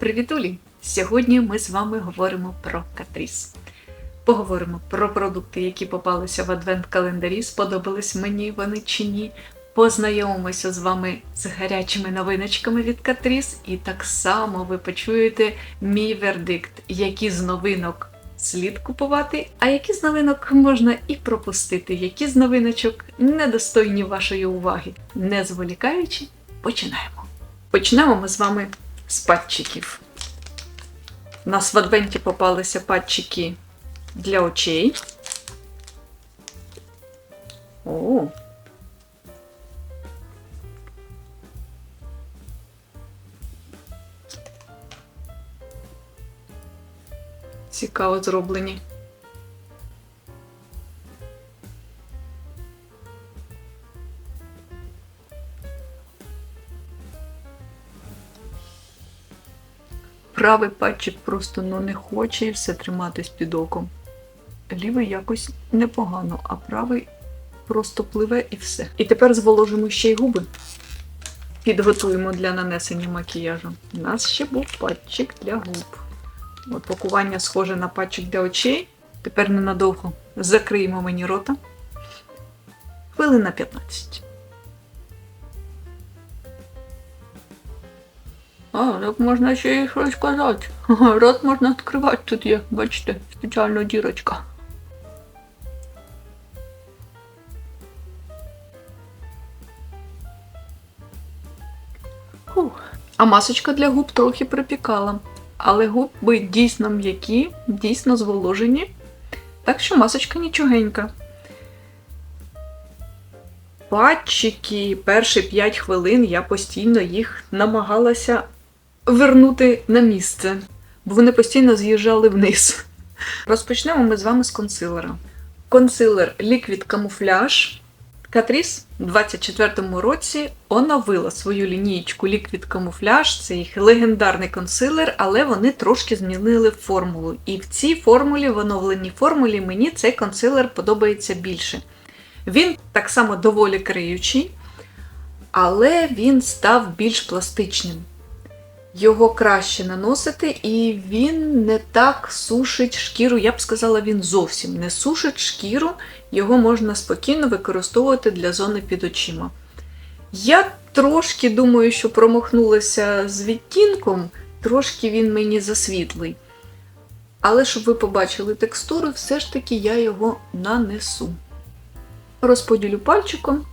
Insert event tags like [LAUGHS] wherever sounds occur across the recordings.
Привітулі! Сьогодні ми з вами говоримо про Катріс. Поговоримо про продукти, які попалися в адвент-календарі, сподобались мені вони чи ні. Познайомимося з вами з гарячими новиночками від Катріс, і так само ви почуєте мій вердикт, які з новинок слід купувати, а які з новинок можна і пропустити, які з новиночок недостойні вашої уваги. Не зволікаючи, починаємо. Почнемо ми з вами з патчиків. У нас в адвенті попалися патчики для очей. О. Цікаво зроблені. Правий патчик просто ну, не хоче і все триматись під оком. Лівий якось непогано, а правий просто пливе і все. І тепер зволожимо ще й губи. Підготуємо для нанесення макіяжу. У нас ще був патчик для губ. От пакування схоже на патчик для очей. Тепер ненадовго закриємо мені рота. Хвилин 15. А, так можна ще й щось сказати. Ага, Рот можна відкривати тут є, бачите, спеціальна дірочка. Фух. А масочка для губ трохи припікала. Але губи дійсно м'які, дійсно зволожені. Так що масочка нічогенька. Патчики перші 5 хвилин я постійно їх намагалася вернути на місце, бо вони постійно з'їжджали вниз. Розпочнемо ми з вами з консилера. Консилер Liquid Camouflage. Катріс у 24-му році оновила свою лінієчку Liquid Camouflage. Це їх легендарний консилер, але вони трошки змінили формулу. І в цій формулі, в оновленій формулі, мені цей консилер подобається більше. Він так само доволі криючий, але він став більш пластичним. Його краще наносити, і він не так сушить шкіру. Я б сказала, він зовсім не сушить шкіру, його можна спокійно використовувати для зони під очима. Я трошки думаю, що промахнулася з відтінком, трошки він мені засвітлий. Але щоб ви побачили текстуру, все ж таки я його нанесу. Розподілю пальчиком.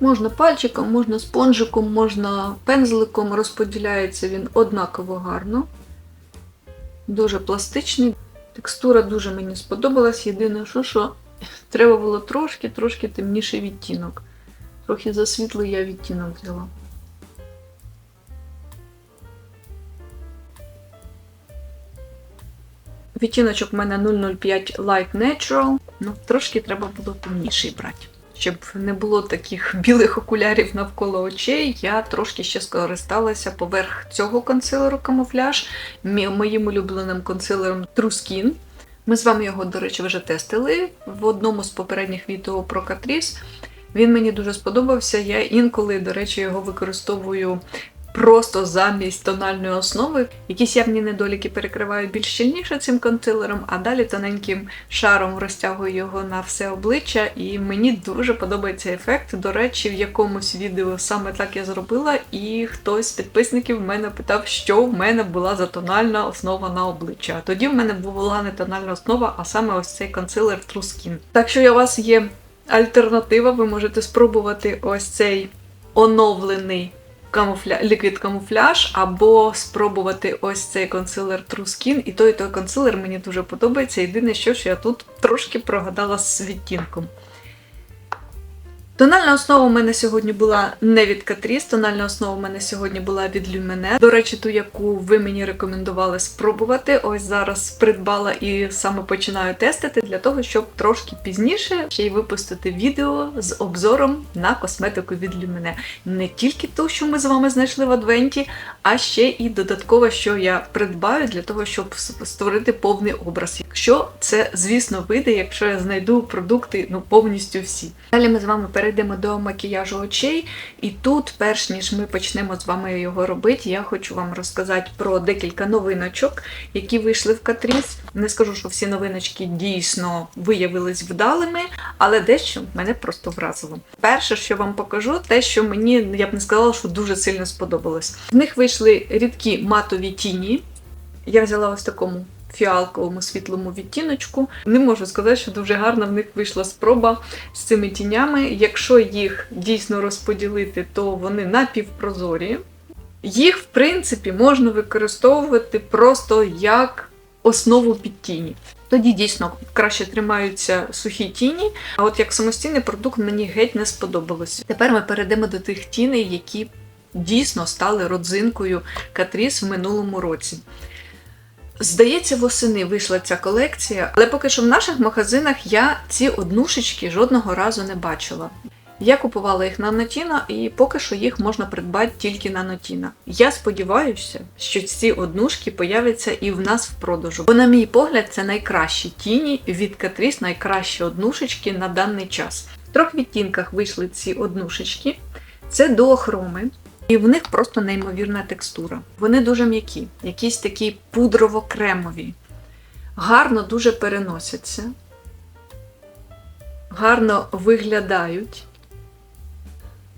Можна пальчиком, можна спонжиком, можна пензликом. Розподіляється він однаково гарно. Дуже пластичний. Текстура дуже мені сподобалась. Єдине, що, що [LAUGHS] треба було трошки-трошки темніший відтінок. Трохи засвітлий я відтінок взяла. Відтіночок в мене 005 Light Natural. Ну, трошки треба було темніший брати. Щоб не було таких білих окулярів навколо очей, я трошки ще скористалася поверх цього консилеру камуфляж моїм улюбленим консилером True Skin. Ми з вами його, до речі, вже тестили в одному з попередніх відео про Катріс. Він мені дуже сподобався. Я інколи, до речі, його використовую просто замість тональної основи. Якісь явні недоліки перекриваю більш щільніше цим консилером, а далі тоненьким шаром розтягую його на все обличчя, і мені дуже подобається ефект. До речі, в якомусь відео саме так я зробила, і хтось з підписників мене питав, що в мене була за тональна основа на обличчя. Тоді в мене була не тональна основа, а саме ось цей консилер True Skin. Так що у вас є альтернатива, ви можете спробувати ось цей оновлений камуфля... ліквід камуфляж, або спробувати ось цей консилер True Skin. І той і той консилер мені дуже подобається. Єдине, що, що я тут трошки прогадала з відтінком. Тональна основа у мене сьогодні була не від Catrice, тональна основа у мене сьогодні була від Lumene. До речі, ту, яку ви мені рекомендували спробувати. Ось зараз придбала і саме починаю тестити для того, щоб трошки пізніше ще й випустити відео з обзором на косметику від Lumene. Не тільки ту, що ми з вами знайшли в Адвенті, а ще і додатково, що я придбаю для того, щоб створити повний образ. Якщо це, звісно, вийде, якщо я знайду продукти ну, повністю всі. Далі ми з вами перейдемо перейдемо до макіяжу очей. І тут, перш ніж ми почнемо з вами його робити, я хочу вам розказати про декілька новиночок, які вийшли в Катріс. Не скажу, що всі новиночки дійсно виявились вдалими, але дещо мене просто вразило. Перше, що вам покажу, те, що мені я б не сказала, що дуже сильно сподобалось. В них вийшли рідкі матові тіні. Я взяла ось такому фіалковому світлому відтіночку. Не можу сказати, що дуже гарна в них вийшла спроба з цими тінями. Якщо їх дійсно розподілити, то вони напівпрозорі. Їх, в принципі, можна використовувати просто як основу під тіні. Тоді дійсно краще тримаються сухі тіні. А от як самостійний продукт мені геть не сподобалось. Тепер ми перейдемо до тих тіней, які дійсно стали родзинкою Катріс в минулому році. Здається, восени вийшла ця колекція, але поки що в наших магазинах я ці однушечки жодного разу не бачила. Я купувала їх на Нотіно, і поки що їх можна придбати тільки на Нотіно. Я сподіваюся, що ці однушки появляться і в нас в продажу. Бо, на мій погляд, це найкращі тіні від Катріс, найкращі однушечки на даний час. В трьох відтінках вийшли ці однушечки. Це дуохроми. І в них просто неймовірна текстура. Вони дуже м'які, якісь такі пудрово-кремові. Гарно дуже переносяться, гарно виглядають.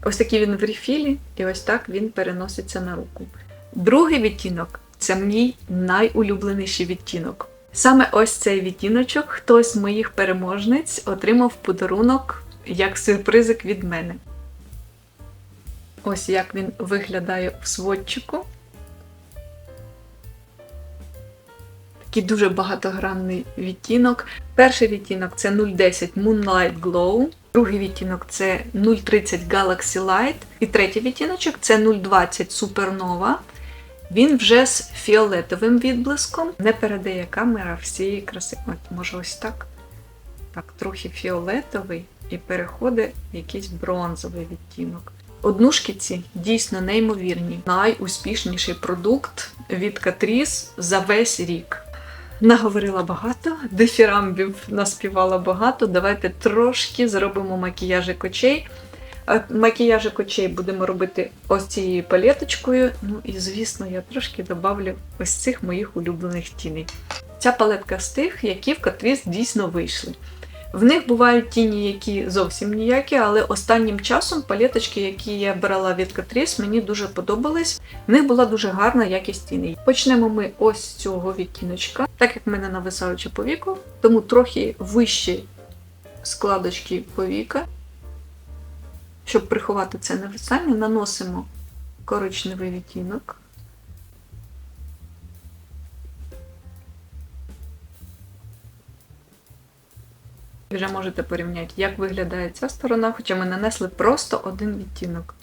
Ось такий він в рефілі, і ось так він переноситься на руку. Другий відтінок це мій найулюбленіший відтінок. Саме ось цей відтіночок хтось з моїх переможниць отримав подарунок як сюрпризик від мене. Ось як він виглядає в сводчику. Такий дуже багатогранний відтінок. Перший відтінок це 010 Moonlight Glow, другий відтінок це 030 Galaxy Light, і третій відтіночок це 020 Supernova. Він вже з фіолетовим відблиском. Не передає камера всієї краси. От, може, ось так. Так, трохи фіолетовий і переходить в якийсь бронзовий відтінок. Однушки ці дійсно неймовірні. Найуспішніший продукт від Catrice за весь рік. Наговорила багато, дифірамбів наспівала багато. Давайте трошки зробимо макіяжик очей. Макіяжик очей будемо робити ось цією палеточкою. Ну і, звісно, я трошки добавлю ось цих моїх улюблених тіней. Ця палетка з тих, які в Catrice дійсно вийшли. В них бувають тіні, які зовсім ніякі, але останнім часом палеточки, які я брала від Catrice, мені дуже подобались. В них була дуже гарна якість тіней. Почнемо ми ось з цього відтіночка, так як в мене нависаюче повіко, тому трохи вищі складочки повіка. Щоб приховати це нависання, наносимо коричневий відтінок. Вже можете порівняти, як виглядає ця сторона, хоча ми нанесли просто один відтінок.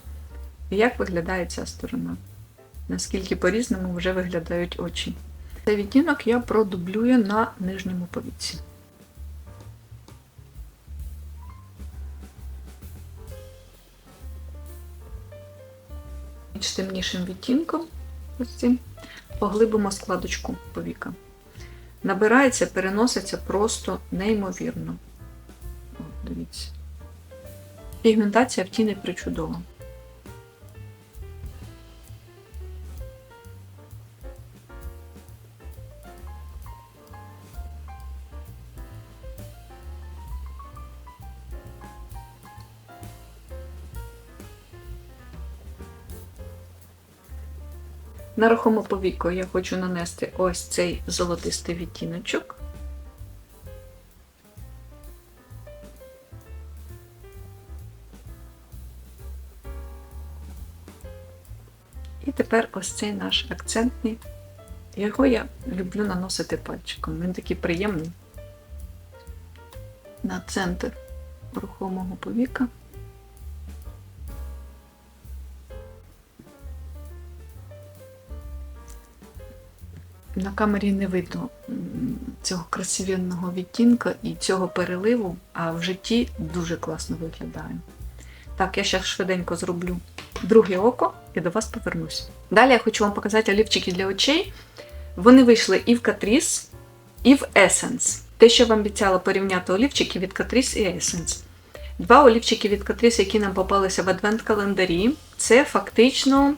І як виглядає ця сторона. Наскільки по-різному вже виглядають очі. Цей відтінок я продублюю на нижньому повіці. Більш темнішим відтінком цим поглибимо складочку повіка. Набирається, переноситься просто неймовірно. Дивіться. Пігментація в тіни причудова. На рухоме повіко я хочу нанести ось цей золотистий відтіночок. Тепер ось цей наш акцентний. Його я люблю наносити пальчиком. Він такий приємний на центр рухомого повіка. На камері не видно цього красивенного відтінка і цього переливу, а в житті дуже класно виглядає. Так, я ще швиденько зроблю друге око і до вас повернусь. Далі я хочу вам показати олівчики для очей. Вони вийшли і в Catrice, і в Essence. Те, що вам обіцяла порівняти олівчики від Catrice і Essence. Два олівчики від Catrice, які нам попалися в адвент-календарі. Це фактично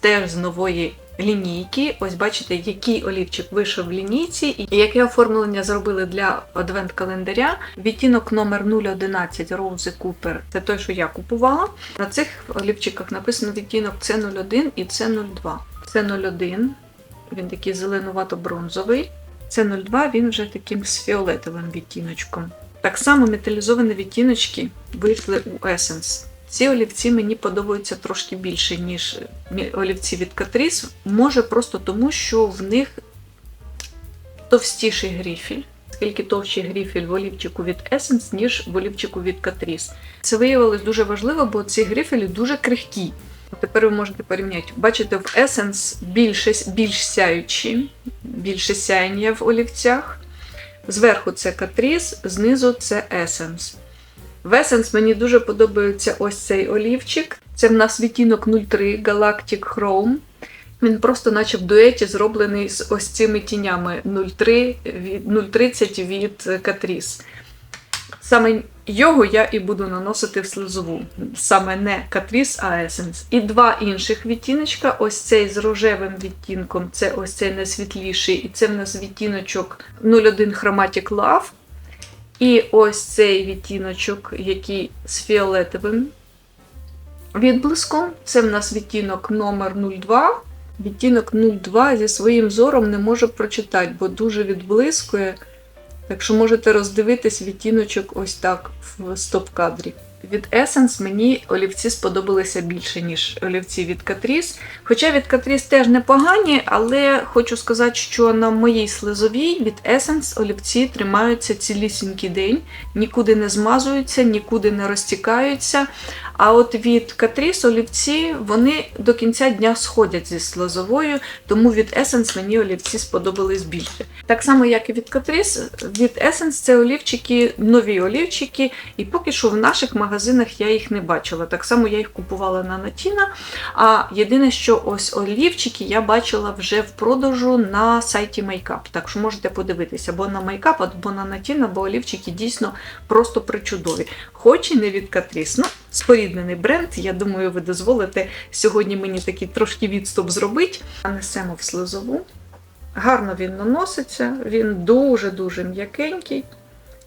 теж з нової лінійки. Ось бачите, який олівчик вийшов в лінійці, і яке оформлення зробили для адвент-календаря. Відтінок номер 011 Rose Cooper це той, що я купувала. На цих олівчиках написано відтінок C01 і C02. C01 він такий зеленувато-бронзовий. Це 02, він вже таким з фіолетовим відтіночком. Так само металізовані відтіночки вийшли у Essence. Ці олівці мені подобаються трошки більше, ніж олівці від Catrice. Може просто тому, що в них товстіший грифіль. Скільки товщий грифіль в олівчику від Essence, ніж в олівчику від Catrice. Це виявилось дуже важливо, бо ці грифелі дуже крихкі. Тепер ви можете порівняти. Бачите, в Essence більше, більш сяючі, більше сяєння в олівцях. Зверху це Catrice, знизу це Essence. В Essence мені дуже подобається ось цей олівчик. Це в нас відтінок 03 Galactic Chrome. Він просто, наче в дуеті, зроблений з ось цими тінями 03 030 від Catrice. Саме його я і буду наносити в слизову. Саме не Catrice, а Essence. І два інших відтіночка. Ось цей з рожевим відтінком, це ось цей найсвітліший, і це в нас відтіночок 01 Chromatic Love. І ось цей відтіночок, який з фіолетовим відблиском. Це в нас відтінок номер 02. Відтінок 02 зі своїм зором не можу прочитати, бо дуже відблискує. Так що можете роздивитись відтіночок ось так в стоп-кадрі. Від Essence мені олівці сподобалися більше, ніж олівці від Catrice. Хоча від Catrice теж непогані, але хочу сказати, що на моїй слизовій від Essence олівці тримаються цілісінький день, нікуди не змазуються, нікуди не розтікаються. А от від Catrice олівці вони до кінця дня сходять зі слизовою, тому від Essence мені олівці сподобались більше. Так само, як і від Catrice, від Essence це олівчики, нові олівчики, і поки що в наших магазинах я їх не бачила. Так само я їх купувала на Натіна. А єдине, що ось олівчики я бачила вже в продажу на сайті Makeup. Так що можете подивитися або на Makeup, або на Натіна, бо олівчики дійсно просто причудові. Хоч і не від Catrice. Ну, споріднений бренд. Я думаю, ви дозволите сьогодні мені такий трошки відступ зробити. Нанесемо в слизову. Гарно він наноситься, він дуже-дуже м'якенький,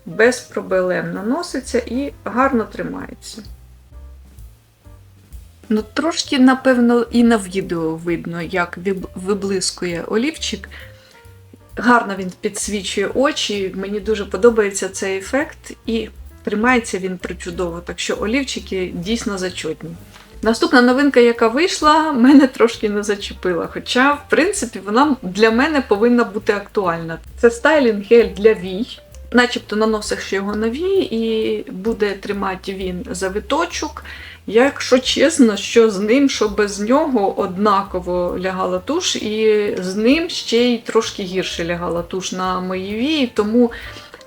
без проблем наноситься і гарно тримається. Ну, трошки, напевно, і на відео видно, як виблискує олівчик. Гарно він підсвічує очі. Мені дуже подобається цей ефект, і тримається він причудово, так що олівчики дійсно зачетні. Наступна новинка, яка вийшла, мене трошки не зачепила. Хоча, в принципі, вона для мене повинна бути актуальна. Це стайлінг гель для вій. Начебто наносиш його на вії і буде тримати він завиточок. Якщо чесно, що з ним, що без нього однаково лягала туш, і з ним ще й трошки гірше лягала туш на мої вії. Тому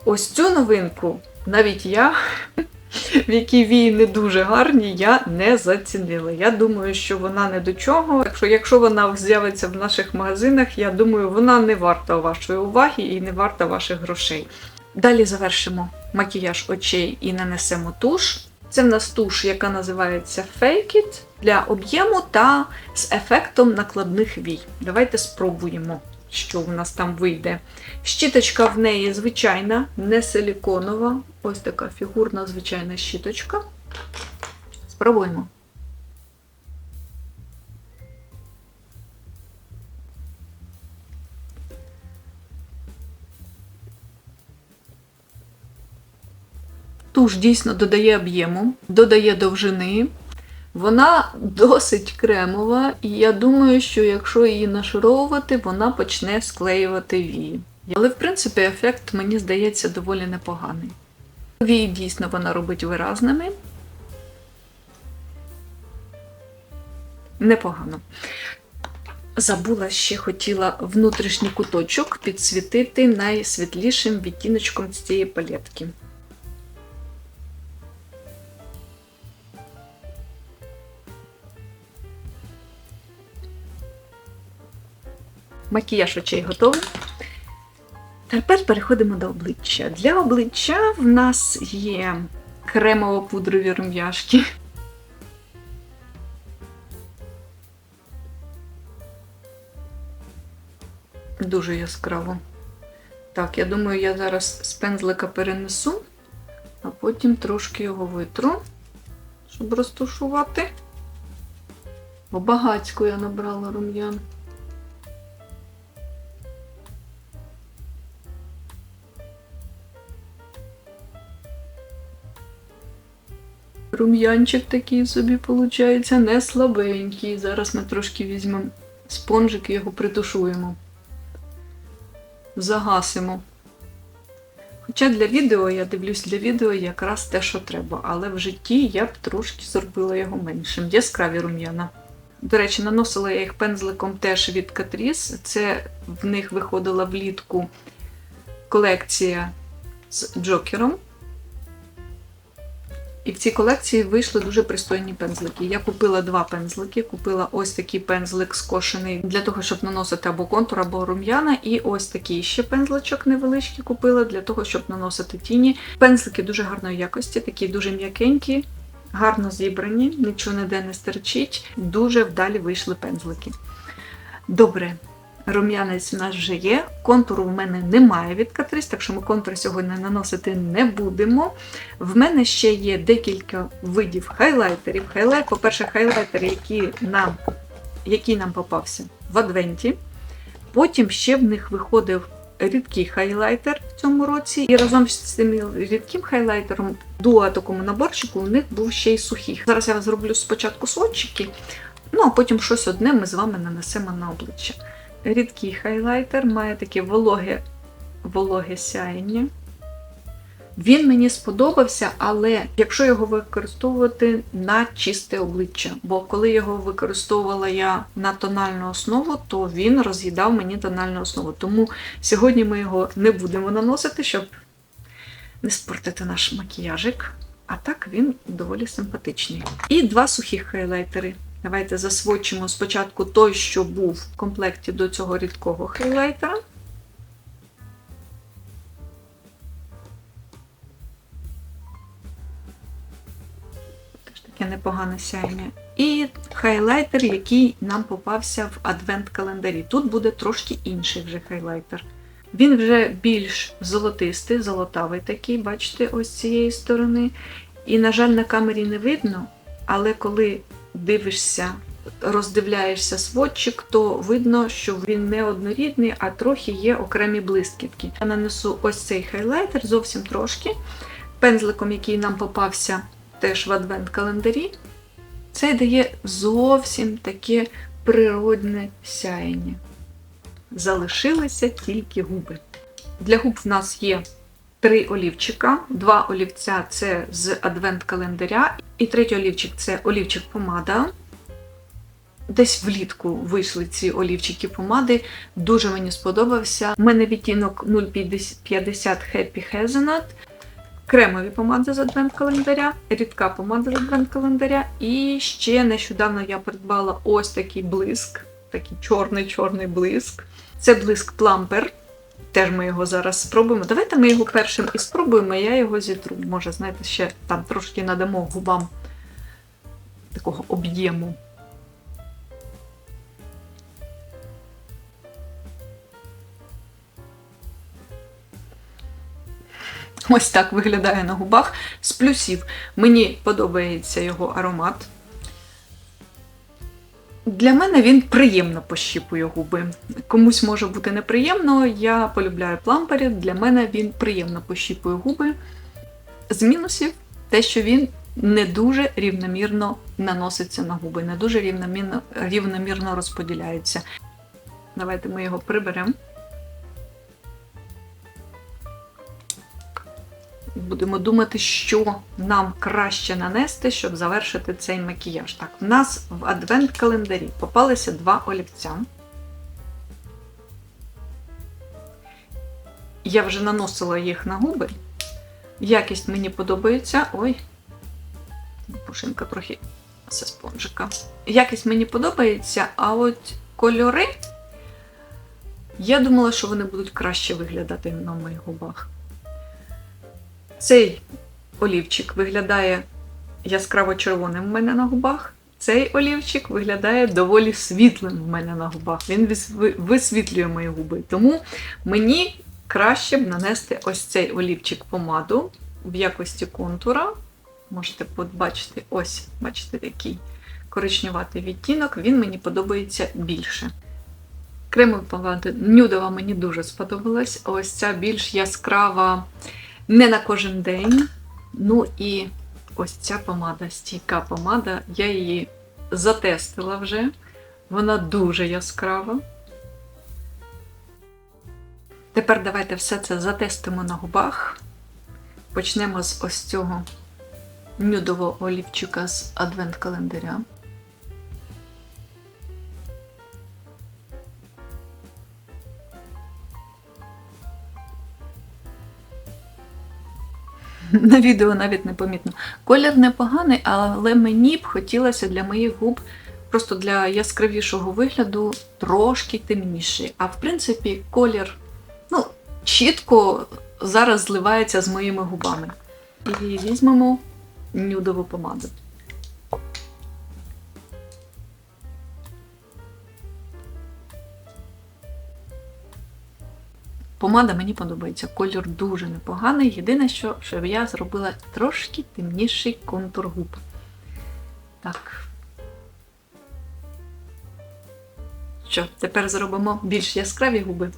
ось цю новинку навіть я [LAUGHS] в якій вії не дуже гарні, я не зацінила. Я думаю, що вона не до чого. Так що, якщо вона з'явиться в наших магазинах, я думаю, вона не варта вашої уваги і не варта ваших грошей. Далі завершимо макіяж очей і нанесемо туш. Це в нас туш, яка називається Fake It для об'єму та з ефектом накладних вій. Давайте спробуємо, що в нас там вийде. Щіточка в неї звичайна, не силіконова. Ось така фігурна звичайна щіточка. Спробуємо. Туш дійсно додає об'єму, додає довжини. Вона досить кремова, і я думаю, що якщо її нашаровувати, вона почне склеювати вії. Але, в принципі, ефект, мені здається, доволі непоганий. Вії дійсно вона робить виразними. Непогано. Забула ще хотіла внутрішній куточок підсвітити найсвітлішим відтіночком з цієї палетки. Макіяж очей готовий. Тепер переходимо до обличчя. Для обличчя в нас є кремово-пудрові рум'яшки. Дуже яскраво. Так, я думаю, я зараз з пензлика перенесу, а потім трошки його витру, щоб розтушувати. Бо багацько я набрала рум'ян. Рум'янчик такий собі виходить, не слабенький. Зараз ми трошки візьмемо спонжик і його притушуємо. Загасимо. Хоча для відео, я дивлюсь для відео якраз те, що треба, але в житті я б трошки зробила його меншим. Яскраві рум'яна. До речі, наносила я їх пензликом теж від Catrice. Це в них виходила влітку колекція з Джокером. І в цій колекції вийшли дуже пристойні пензлики. Я купила два пензлики. Купила ось такий пензлик скошений для того, щоб наносити або контур, або рум'яна. І ось такий ще пензличок невеличкий купила для того, щоб наносити тіні. Пензлики дуже гарної якості, такі дуже м'якенькі, гарно зібрані, нічого ніде не стерчить. Дуже вдалі вийшли пензлики. Добре. Рум'янець у нас вже є. Контуру в мене немає від Catrice, так що ми контур сьогодні наносити не будемо. В мене ще є декілька видів хайлайтерів. Хайлайт, по-перше, хайлайтер, який нам, який нам попався в адвенті. Потім ще в них виходив рідкий хайлайтер в цьому році. І разом з цим рідким хайлайтером дуа такому наборчику у них був ще й сухий. Зараз я зроблю спочатку сводчики, ну а потім щось одне ми з вами нанесемо на обличчя. Рідкий хайлайтер має таке вологе, вологе сяєння. Він мені сподобався, але якщо його використовувати на чисте обличчя, бо коли його використовувала я на тональну основу, то він роз'їдав мені тональну основу. Тому сьогодні ми його не будемо наносити, щоб не спортити наш макіяжик. А так він доволі симпатичний. І два сухих хайлайтери. Давайте засвочимо спочатку той, що був в комплекті до цього рідкого хайлайтера. Теж таке непогане сяєння. І хайлайтер, який нам попався в адвент-календарі. Тут буде трошки інший вже хайлайтер. Він вже більш золотистий, золотавий такий, бачите, ось цієї сторони. І, на жаль, на камері не видно, але коли дивишся, роздивляєшся сводчик, то видно, що він не однорідний, а трохи є окремі блискітки. Я нанесу ось цей хайлайтер зовсім трошки. Пензликом, який нам попався теж в адвент-календарі, це дає зовсім таке природне сяєння. Залишилися тільки губи. Для губ в нас є три олівчика, два олівця це з адвент-календаря, і третій олівчик це олівчик помада. Десь влітку вийшли ці олівчики помади. Дуже мені сподобався. У мене відтінок 050 Happy Hazelnut, кремові помади з адвент-календаря, рідка помада з адвент-календаря. І ще нещодавно я придбала ось такий блиск, такий чорний-чорний блиск. Це блиск Plumper. Теж ми його зараз спробуємо. Давайте ми його першим і спробуємо, я його зітру. Може, знаєте, ще там трошки надамо губам такого об'єму. Ось так виглядає на губах. З плюсів мені подобається його аромат. Для мене він приємно пощіпує губи. Комусь може бути неприємно, я полюбляю плампері, для мене він приємно пощіпує губи. З мінусів те, що він не дуже рівномірно наноситься на губи, не дуже рівномірно, рівномірно розподіляється. Давайте ми його приберемо. Будемо думати, що нам краще нанести, щоб завершити цей макіяж. Так, в нас в адвент-календарі попалися два олівця. Я вже наносила їх на губи. Якість мені подобається. Ой, пушинка трохи з спонжика. Якість мені подобається, а от кольори. Я думала, що вони будуть краще виглядати на моїх губах. Цей олівчик виглядає яскраво червоним в мене на губах. Цей олівчик виглядає доволі світлим в мене на губах. Він висвітлює мої губи. Тому мені краще б нанести ось цей олівчик помаду в якості контура. Можете побачити, ось, бачите, такий коричневатий відтінок, він мені подобається більше. Кремова помада нюдова мені дуже сподобалась. Ось ця більш яскрава, не на кожен день. Ну і ось ця помада, стійка помада, я її затестила вже. Вона дуже яскрава. Тепер давайте все це затестимо на губах. Почнемо з ось цього нюдового олівчика з адвент-календаря. [LAUGHS] На відео навіть не помітно. Колір непоганий, але мені б хотілося для моїх губ просто для яскравішого вигляду трошки темніший. А в принципі, колір ну, чітко зараз зливається з моїми губами. І візьмемо нюдову помаду. Помада мені подобається. Колір дуже непоганий. Єдине, що, що я зробила трошки темніший контур губ. Так. Що, тепер зробимо більш яскраві губи.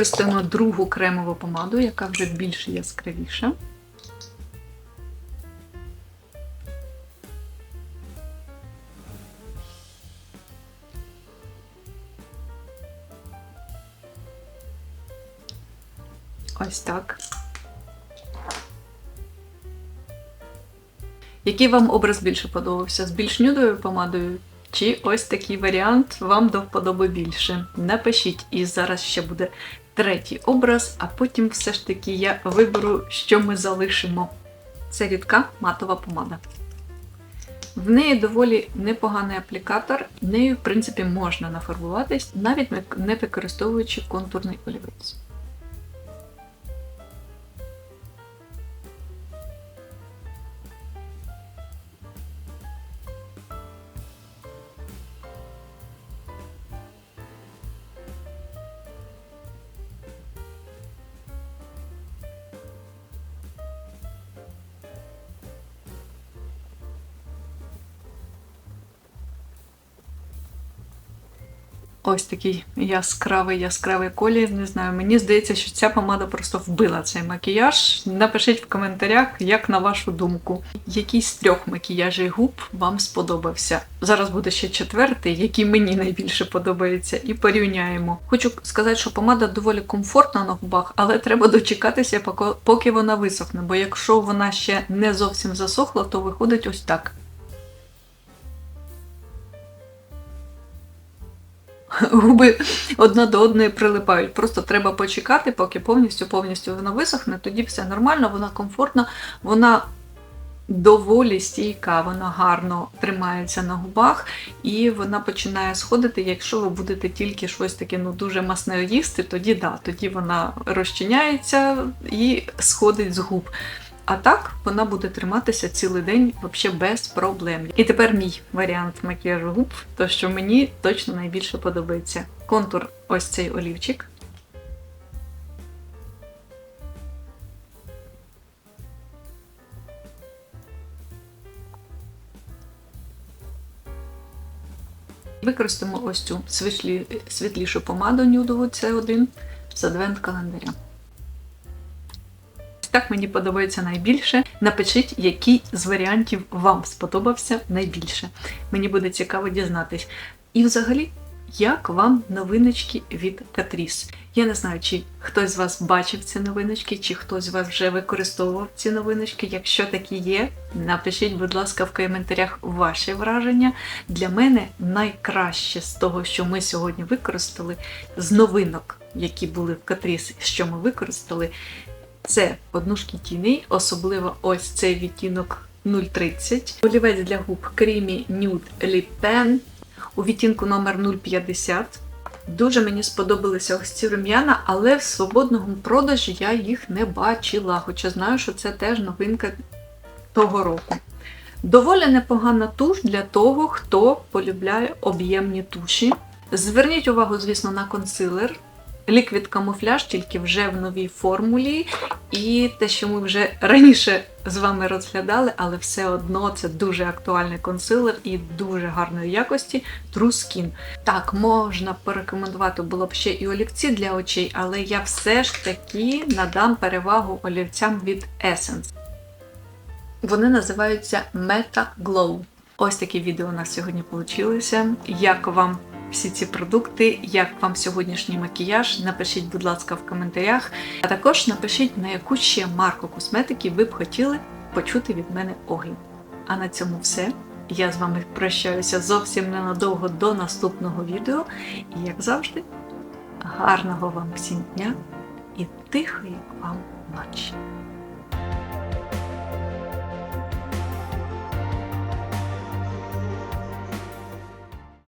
І використаємо другу кремову помаду, яка вже більш яскравіша. Ось так. Який вам образ більше подобався? З більш нюдовою помадою? Чи ось такий варіант вам до вподоби більше? Напишіть, і зараз ще буде третій образ, а потім все ж таки я виберу, що ми залишимо. Це рідка матова помада. В неї доволі непоганий аплікатор, нею, в принципі, можна нафарбуватись, навіть не використовуючи контурний олівець. Ось такий яскравий яскравий колір. Не знаю, мені здається, що ця помада просто вбила цей макіяж. Напишіть в коментарях, як на вашу думку, який з трьох макіяжів губ вам сподобався. Зараз буде ще четвертий, який мені найбільше подобається, і порівняємо. Хочу сказати, що помада доволі комфортна на губах, але треба дочекатися, поки вона висохне. Бо якщо вона ще не зовсім засохла, то виходить ось так. Губи одна до одної прилипають. Просто треба почекати, поки повністю повністю вона висохне, тоді все нормально, вона комфортна, вона доволі стійка, вона гарно тримається на губах, і вона починає сходити. Якщо ви будете тільки щось таке ну, дуже масне їсти, тоді да, тоді вона розчиняється і сходить з губ. А так вона буде триматися цілий день взагалі без проблем. І тепер мій варіант макіяжу губ, то що мені точно найбільше подобається. Контур ось цей олівчик. Використаємо ось цю світлі, світлішу помаду нюдову, це один з адвент календаря так мені подобається найбільше. Напишіть, який з варіантів вам сподобався найбільше. Мені буде цікаво дізнатись. І взагалі, як вам новиночки від Катріс? Я не знаю, чи хтось з вас бачив ці новиночки, чи хтось з вас вже використовував ці новиночки. Якщо такі є, напишіть, будь ласка, в коментарях ваші враження. Для мене найкраще з того, що ми сьогодні використали, з новинок, які були в Катріс, що ми використали, це однушки тіней, особливо ось цей відтінок 030, олівець для губ Creamy Nude Lip Pen у відтінку номер 050. Дуже мені сподобалися ось ці рум'яна, але в свободному продажі я їх не бачила, хоча знаю, що це теж новинка того року. Доволі непогана туш для того, хто полюбляє об'ємні туші. Зверніть увагу, звісно, на консилер. Ліквід камуфляж тільки вже в новій формулі. І те, що ми вже раніше з вами розглядали, але все одно це дуже актуальний консилер і дуже гарної якості True Skin. Так, можна порекомендувати було б ще і олівці для очей, але я все ж таки надам перевагу олівцям від Essence. Вони називаються Meta Glow. Ось такі відео у нас сьогодні вийшло. Як вам всі ці продукти, як вам сьогоднішній макіяж? Напишіть, будь ласка, в коментарях. А також напишіть, на яку ще марку косметики ви б хотіли почути від мене огляд. А на цьому все. Я з вами прощаюся зовсім ненадовго до наступного відео. І, як завжди, гарного вам всім дня і тихої вам ночі!